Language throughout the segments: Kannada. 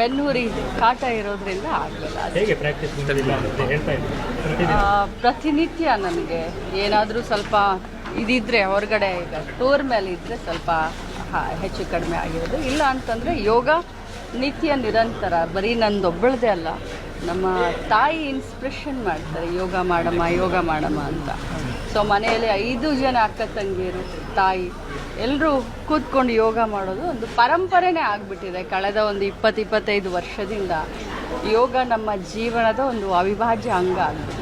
ಬೆನ್ನುಹುರಿ ಕಾಟ ಇರೋದ್ರಿಂದ ಆಗಲ್ಲ ಪ್ರತಿನಿತ್ಯ ನನಗೆ ಏನಾದರೂ ಸ್ವಲ್ಪ ಇದಿದ್ರೆ ಹೊರಗಡೆ ಈಗ ಟೂರ್ ಮೇಲೆ ಇದ್ದರೆ ಸ್ವಲ್ಪ ಹೆಚ್ಚು ಕಡಿಮೆ ಆಗಿರೋದು. ಇಲ್ಲ ಅಂತಂದರೆ ಯೋಗ ನಿತ್ಯ ನಿರಂತರ ಬರೀ ನಂದೊಬ್ಬಳದೇ ಅಲ್ಲ ನಮ್ಮ ತಾಯಿ ಇನ್ಸ್ಪಿರೇಷನ್ ಮಾಡ್ತಾರೆ. ಯೋಗ ಮಾಡಮ್ಮ ಯೋಗ ಮಾಡಮ್ಮ ಅಂತ. ಸೊ ಮನೆಯಲ್ಲಿ ಐದು ಜನ ಅಕ್ಕ ತಂಗಿಯರು ತಾಯಿ ಎಲ್ಲರೂ ಕೂತ್ಕೊಂಡು ಯೋಗ ಮಾಡೋದು ಒಂದು ಪರಂಪರೆನೇ ಆಗಿಬಿಟ್ಟಿದೆ. ಕಳೆದ ಒಂದು ಇಪ್ಪತ್ತು ಇಪ್ಪತ್ತೈದು ವರ್ಷದಿಂದ ಯೋಗ ನಮ್ಮ ಜೀವನದ ಒಂದು ಅವಿಭಾಜ್ಯ ಅಂಗ ಆಗಿದೆ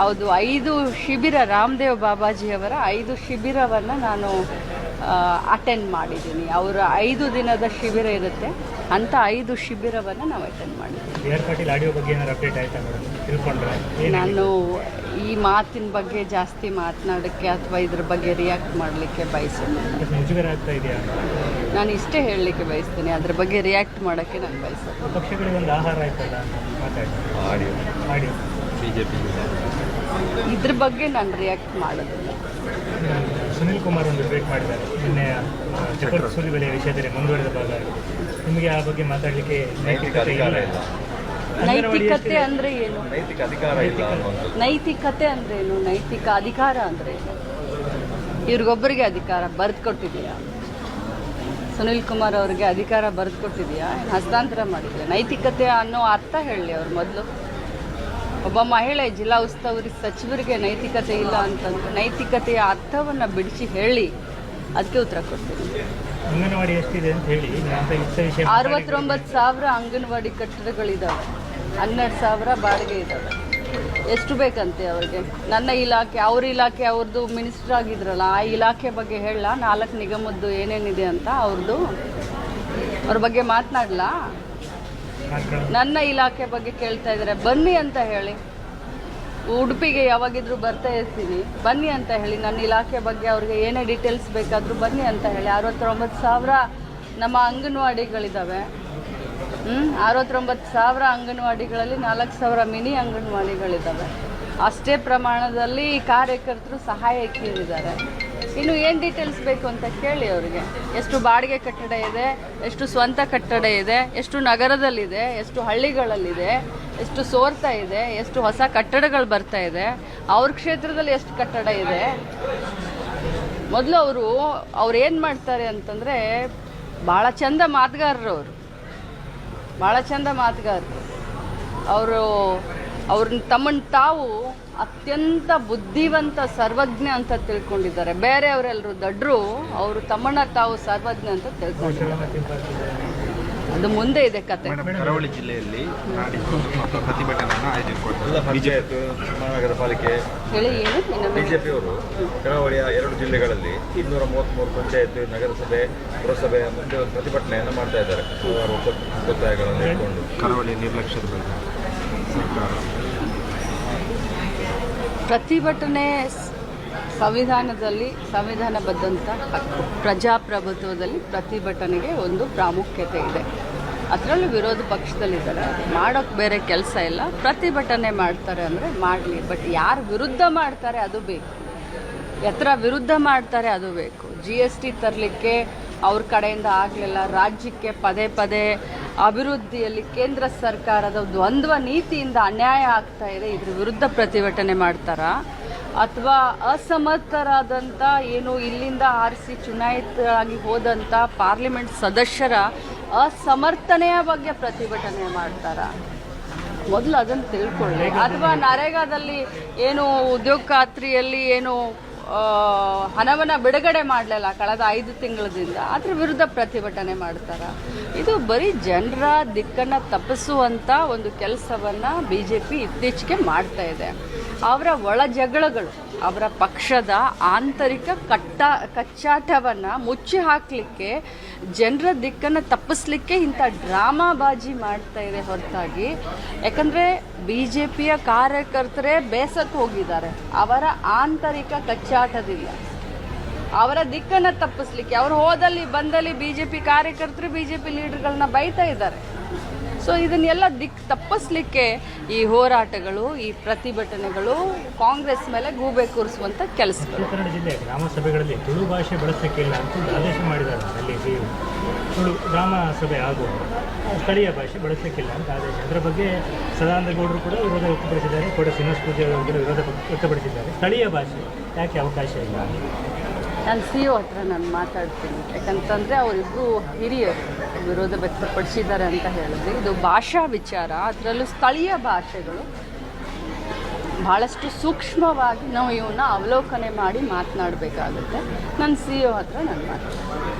ಹೌದು ಐದು ಶಿಬಿರ ರಾಮದೇವ್ ಬಾಬಾಜಿಯವರ ಐದು ಶಿಬಿರವನ್ನು ನಾನು ಅಟೆಂಡ್ ಮಾಡಿದ್ದೀನಿ. ಅವರ ಐದು ದಿನದ ಶಿಬಿರ ಇರುತ್ತೆ. ಅಂಥ ಐದು ಶಿಬಿರವನ್ನು ನಾವು ಅಟೆಂಡ್ ಮಾಡಿದ್ದೀವಿ. ಆರ್ ಪಾಟೀಲ್ ಆಡಿಯೋ ಬಗ್ಗೆ ಏನಾದ್ರು ಅಪ್ಡೇಟ್ ಆಯ್ತಾ ಮೇಡಮ್ ತಿಳ್ಕೊಂಡ್ರೆ? ನಾನು ಈ ಮಾತಿನ ಬಗ್ಗೆ ಜಾಸ್ತಿ ಮಾತನಾಡೋಕ್ಕೆ ಅಥವಾ ಇದ್ರ ಬಗ್ಗೆ ರಿಯಾಕ್ಟ್ ಮಾಡಲಿಕ್ಕೆ ಮುಜುಗರ ಆಗ್ತಾ ಇದೆಯಾ? ನಾನು ಇಷ್ಟೇ ಹೇಳಲಿಕ್ಕೆ ಬಯಸ್ತೀನಿ. ಅದ್ರ ಬಗ್ಗೆ ರಿಯಾಕ್ಟ್ ಮಾಡೋಕ್ಕೆ ನಾನು ಬಯಸ್ತೀನಿ ಪಕ್ಷಗಳಿಗೆ ಒಂದು ಆಹಾರ ಆಯ್ತಲ್ಲ? Audio audio BJP J P ಇದ್ರ ಬಗ್ಗೆ ನಾನು ರಿಯಾಕ್ಟ್ ಮಾಡೋದಿಲ್ಲ. ಸುನಿಲ್ ಕುಮಾರ್ ಒಂದು ಟ್ವೀಟ್ ಮಾಡಿದ್ದಾರೆ. ನಿನ್ನೆ ಜಫರ್ ಸುಲಿಬೆಲೆಯ ವಿಷಯದಲ್ಲಿ ಮುಂದುವರೆದ ಭಾಗ. ನಿಮಗೆ ಆ ಬಗ್ಗೆ ಮಾತಾಡಲಿಕ್ಕೆ ನೈತಿಕ ನೈತಿಕತೆ ಇಲ್ಲ. ನೈತಿಕತೆ ಅಂದ್ರೆ ಏನು? ನೈತಿಕ ಅಧಿಕಾರ ಇಲ್ಲ ನೈತಿಕತೆ ಅಂದ್ರೇನು ನೈತಿಕ ಅಧಿಕಾರ ಅಂದ್ರೆ ಇವ್ರಿಗೊಬ್ಬರಿಗೆ ಅಧಿಕಾರ ಬರೆದು ಕೊಟ್ಟಿದೆಯಾ ಸುನಿಲ್ ಕುಮಾರ್ ಅವರಿಗೆ ಅಧಿಕಾರ ಬರೆದು ಕೊಟ್ಟಿದೆಯಾ ಹಸ್ತಾಂತರ ಮಾಡಿದೆಯಾ? ನೈತಿಕತೆ ಅನ್ನೋ ಅರ್ಥ ಹೇಳಿ ಅವ್ರು ಮೊದಲು. ಒಬ್ಬ ಮಹಿಳೆ ಜಿಲ್ಲಾ ಉಸ್ತುವಾರಿ ಸಚಿವರಿಗೆ ನೈತಿಕತೆ ಇಲ್ಲ ಅಂತಂದ್ರೆ ನೈತಿಕತೆಯ ಅರ್ಥವನ್ನು ಬಿಡಿಸಿ ಹೇಳಿ ಅದಕ್ಕೆ ಉತ್ತರ ಕೊಡ್ತೀನಿ. ಅಂಗನವಾಡಿ ಎಷ್ಟಿದೆ ಅಂತ ಹೇಳಿ ಅರವತ್ತೊಂಬತ್ತು ಸಾವಿರ ಅಂಗನವಾಡಿ ಕಟ್ಟಡಗಳಿದ್ದಾವೆ ಹನ್ನೆರಡು ಸಾವಿರ ಬಾಡಿಗೆ ಇದ್ದಾವೆ. ಎಷ್ಟು ಬೇಕಂತೆ ಅವ್ರಿಗೆ? ನನ್ನ ಇಲಾಖೆ ಅವ್ರ ಇಲಾಖೆ ಅವ್ರದ್ದು ಮಿನಿಸ್ಟರ್ ಆಗಿದ್ರಲ್ಲ ಆ ಇಲಾಖೆ ಬಗ್ಗೆ ಹೇಳಲ್ಲ ನಾಲ್ಕು ನಿಗಮದ್ದು ಏನೇನಿದೆ ಅಂತ ಅವ್ರದ್ದು ಅವ್ರ ಬಗ್ಗೆ ಮಾತನಾಡಲ? ನನ್ನ ಇಲಾಖೆ ಬಗ್ಗೆ ಕೇಳ್ತಾ ಇದ್ದಾರೆ ಬನ್ನಿ ಅಂತ ಹೇಳಿ. ಉಡುಪಿಗೆ ಯಾವಾಗಿದ್ರು ಬರ್ತಾ ಇರ್ತೀನಿ. ಬನ್ನಿ ಅಂತ ಹೇಳಿ. ನನ್ನ ಇಲಾಖೆ ಬಗ್ಗೆ ಅವ್ರಿಗೆ ಏನೇ ಡೀಟೇಲ್ಸ್ ಬೇಕಾದರೂ ಬನ್ನಿ ಅಂತ ಹೇಳಿ. ಅರವತ್ತೊಂಬತ್ತು ಸಾವಿರ ನಮ್ಮ ಅಂಗನವಾಡಿಗಳಿದ್ದಾವೆ ಅರವತ್ತೊಂಬತ್ತು ಸಾವಿರ ಅಂಗನವಾಡಿಗಳಲ್ಲಿ ನಾಲ್ಕು ಸಾವಿರ ಮಿನಿ ಅಂಗನವಾಡಿಗಳಿದ್ದಾವೆ ಅಷ್ಟೇ ಪ್ರಮಾಣದಲ್ಲಿ ಕಾರ್ಯಕರ್ತರು ಸಹಾಯಕಿಯರಿದ್ದಾರೆ ಇನ್ನು ಏನು ಡೀಟೇಲ್ಸ್ ಬೇಕು ಅಂತ ಕೇಳಿ ಅವರಿಗೆ. ಎಷ್ಟು ಬಾಡಿಗೆ ಕಟ್ಟಡ ಇದೆ, ಎಷ್ಟು ಸ್ವಂತ ಕಟ್ಟಡ ಇದೆ, ಎಷ್ಟು ನಗರದಲ್ಲಿದೆ, ಎಷ್ಟು ಹಳ್ಳಿಗಳಲ್ಲಿದೆ, ಎಷ್ಟು ಸೋರ್ತಾ ಇದೆ, ಎಷ್ಟು ಹೊಸ ಕಟ್ಟಡಗಳು ಬರ್ತಾ ಇದೆ, ಅವ್ರ ಕ್ಷೇತ್ರದಲ್ಲಿ ಎಷ್ಟು ಕಟ್ಟಡ ಇದೆ. ಮೊದಲು ಅವರು, ಅವ್ರು ಏನು ಮಾಡ್ತಾರೆ ಅಂತಂದರೆ ಭಾಳ ಚಂದ ಮಾತುಗಾರರು ಅವರು ಭಾಳ ಚಂದ ಮಾತುಗಾರರು. ಅವರು ಅವ್ರನ್ನ ತಮ್ಮನ್ನು ತಾವು ಅತ್ಯಂತ ಬುದ್ಧಿವಂತ ಸರ್ವಜ್ಞ ಅಂತ ತಿಳ್ಕೊಂಡಿದ್ದಾರೆ. ಬೇರೆಯವರೆಲ್ಲರೂ ದಡ್ರು, ಅವರು ತಮ್ಮಣ್ಣ ತಾವು ಸರ್ವಜ್ಞ ಅಂತ ತಿಳ್ಕೊಂಡಿದ್ದಾರೆ. ಅದು ಮುಂದೆ ಇದೆ ಕತೆ. ಕರಾವಳಿ ಜಿಲ್ಲೆಯಲ್ಲಿ ನಾಡಿದ್ದು ಪ್ರತಿಭಟನೆಯನ್ನು ಬಿಜೆಪಿ ಮಹಾನಗರ ಪಾಲಿಕೆ ಹೇಳಿ ಏನು ಬಿಜೆಪಿಯವರು ಕರಾವಳಿಯ ಎರಡು ಜಿಲ್ಲೆಗಳಲ್ಲಿ ಇನ್ನೂರ ಮೂವತ್ತ್ಮೂರು ಪಂಚಾಯತ್ ನಗರಸಭೆ ಪುರಸಭೆ ಮುಂದೆ ಒಂದು ಪ್ರತಿಭಟನೆಯನ್ನು ಮಾಡ್ತಾ ಇದ್ದಾರೆ. ಸುಮಾರು ಒತ್ತ- ಒತ್ತಾಯಗಳನ್ನು ಇಟ್ಕೊಂಡು. ಕರಾವಳಿ ನಿರ್ಲಕ್ಷ್ಯದ ಬಗ್ಗೆ ಸರ್ಕಾರ. ಪ್ರತಿಭಟನೆ ಸಂವಿಧಾನದಲ್ಲಿ ಸಂವಿಧಾನಬದ್ಧಂಥ ಹಕ್ಕು. ಪ್ರಜಾಪ್ರಭುತ್ವದಲ್ಲಿ ಪ್ರತಿಭಟನೆಗೆ ಒಂದು ಪ್ರಾಮುಖ್ಯತೆ ಇದೆ. ಅದರಲ್ಲೂ ವಿರೋಧ ಪಕ್ಷದಲ್ಲಿದ್ದಾರೆ. ಮಾಡೋಕ್ಕೆ ಬೇರೆ ಕೆಲಸ ಇಲ್ಲ. ಪ್ರತಿಭಟನೆ ಮಾಡ್ತಾರೆ ಅಂದರೆ ಮಾಡಲಿ. ಬಟ್ ಯಾರು ವಿರುದ್ಧ ಮಾಡ್ತಾರೆ ಅದು ಬೇಕು. ಎತ್ತರ ವಿರುದ್ಧ ಮಾಡ್ತಾರೆ ಅದು ಬೇಕು. ಜಿ ಎಸ್ ಟಿ ತರಲಿಕ್ಕೆ ಅವ್ರ ಕಡೆಯಿಂದ ಆಗಲಿಲ್ಲ. ರಾಜ್ಯಕ್ಕೆ ಪದೇ ಪದೇ ಅಭಿವೃದ್ಧಿಯಲ್ಲಿ ಕೇಂದ್ರ ಸರ್ಕಾರದ ದ್ವಂದ್ವ ನೀತಿಯಿಂದ ಅನ್ಯಾಯ ಆಗ್ತಾ ಇದೆ. ಇದ್ರ ವಿರುದ್ಧ ಪ್ರತಿಭಟನೆ ಮಾಡ್ತಾರಾ? ಅಥವಾ ಅಸಮರ್ಥರಾದಂಥ ಏನು ಇಲ್ಲಿಂದ ಆರಿಸಿ ಚುನಾಯಿತರಾಗಿ ಹೋದಂಥ ಪಾರ್ಲಿಮೆಂಟ್ ಸದಸ್ಯರ ಅಸಮರ್ಥನೆಯ ಬಗ್ಗೆ ಪ್ರತಿಭಟನೆ ಮಾಡ್ತಾರೆ? ಮೊದಲು ಅದನ್ನು ತಿಳ್ಕೊಳ್ಳಿ. ಅಥವಾ ನರೇಗಾದಲ್ಲಿ ಏನು ಉದ್ಯೋಗ ಖಾತ್ರಿಯಲ್ಲಿ ಏನು ಹಣವನ್ನು ಬಿಡುಗಡೆ ಮಾಡಲಿಲ್ಲ ಕಳೆದ ಐದು ತಿಂಗಳದಿಂದ ಅದ್ರ ವಿರುದ್ಧ ಪ್ರತಿಭಟನೆ ಮಾಡ್ತಾರ? ಇದು ಬರೀ ಜನರ ದಿಕ್ಕನ್ನು ತಪ್ಪಿಸುವಂಥ ಒಂದು ಕೆಲಸವನ್ನು ಬಿ ಜೆ ಪಿ ಇತ್ತೀಚೆಗೆ ಮಾಡ್ತಾ ಇದೆ. ಅವರ ಒಳ ಜಗಳಗಳು, ಅವರ ಪಕ್ಷದ ಆಂತರಿಕ ಕಟ್ಟ, ಕಚ್ಚಾಟವನ್ನು ಮುಚ್ಚಿ ಹಾಕಲಿಕ್ಕೆ, ಜನರ ದಿಕ್ಕನ್ನು ತಪ್ಪಿಸ್ಲಿಕ್ಕೆ ಇಂಥ ಡ್ರಾಮಾಬಾಜಿ ಮಾಡ್ತಾ ಇದೆ ಹೊರತಾಗಿ. ಯಾಕಂದರೆ ಬಿ ಜೆ ಪಿಯ ಕಾರ್ಯಕರ್ತರೇ ಬೇಸತ್ತು ಹೋಗಿದ್ದಾರೆ. ಅವರ ಆಂತರಿಕ ಕಚ್ಚಾಟದಿಂದ ಅವರ ದಿಕ್ಕನ್ನು ತಪ್ಪಿಸ್ಲಿಕ್ಕೆ, ಅವರು ಹೋದಲ್ಲಿ ಬಂದಲ್ಲಿ ಬಿ ಜೆ ಪಿ ಕಾರ್ಯಕರ್ತರು ಬಿ ಜೆ ಪಿ ಲೀಡರ್ಗಳನ್ನ ಬೈತಾ ಇದ್ದಾರೆ. ಸೊ ಇದನ್ನೆಲ್ಲ ದಿಕ್, ತಪ್ಪಿಸ್ಲಿಕ್ಕೆ ಈ ಹೋರಾಟಗಳು, ಈ ಪ್ರತಿಭಟನೆಗಳು ಕಾಂಗ್ರೆಸ್ ಮೇಲೆ ಗೂಬೆ ಕೂರಿಸುವಂಥ ಕೆಲಸ ಉತ್ತರ ಕನ್ನಡ ಜಿಲ್ಲೆ ಗ್ರಾಮ ಸಭೆಗಳಲ್ಲಿ ತುಳು ಭಾಷೆ ಬಳಸಲಿಕ್ಕಿಲ್ಲ ಅಂತ ಆದೇಶ ಮಾಡಿದ್ದಾರೆ ಅಲ್ಲಿ ತುಳು ಗ್ರಾಮ ಸಭೆ ಹಾಗೂ ಸ್ಥಳೀಯ ಭಾಷೆ ಬಳಸಲಿಕ್ಕಿಲ್ಲ ಅಂತ ಆದೇಶ. ಅದರ ಬಗ್ಗೆ ಸದಾನಂದ ಗೌಡರು ಕೂಡ ವಿರೋಧ ವ್ಯಕ್ತಪಡಿಸಿದ್ದಾರೆ. ಕೂಡ ಶ್ರೀನಿವಾಸ ಪೂಜೆ ಅವರು ಕೂಡ ವಿರೋಧ ವ್ಯಕ್ತಪಡಿಸಿದ್ದಾರೆ. ಸ್ಥಳೀಯ ಭಾಷೆ ಯಾಕೆ ಅವಕಾಶ ಇಲ್ಲ? ನಾನು ಸಿ ಒ ಹತ್ರ ನಾನು ಮಾತಾಡ್ತೀನಿ. ಯಾಕಂತಂದರೆ ಅವರಿಬ್ಬರು ಹಿರಿಯರು ವಿರೋಧ ವ್ಯಕ್ತಪಡಿಸಿದ್ದಾರೆ ಅಂತ ಹೇಳಿದ್ರೆ, ಇದು ಭಾಷಾ ವಿಚಾರ. ಅದರಲ್ಲೂ ಸ್ಥಳೀಯ ಭಾಷೆಗಳು ಭಾಳಷ್ಟು ಸೂಕ್ಷ್ಮವಾಗಿ ನಾವು ಇವನ್ನ ಅವಲೋಕನೆ ಮಾಡಿ ಮಾತನಾಡಬೇಕಾಗುತ್ತೆ. ನನ್ನ ಸಿ ಒ ಹತ್ರ ನಾನು ಮಾತಾಡ್ತೀನಿ.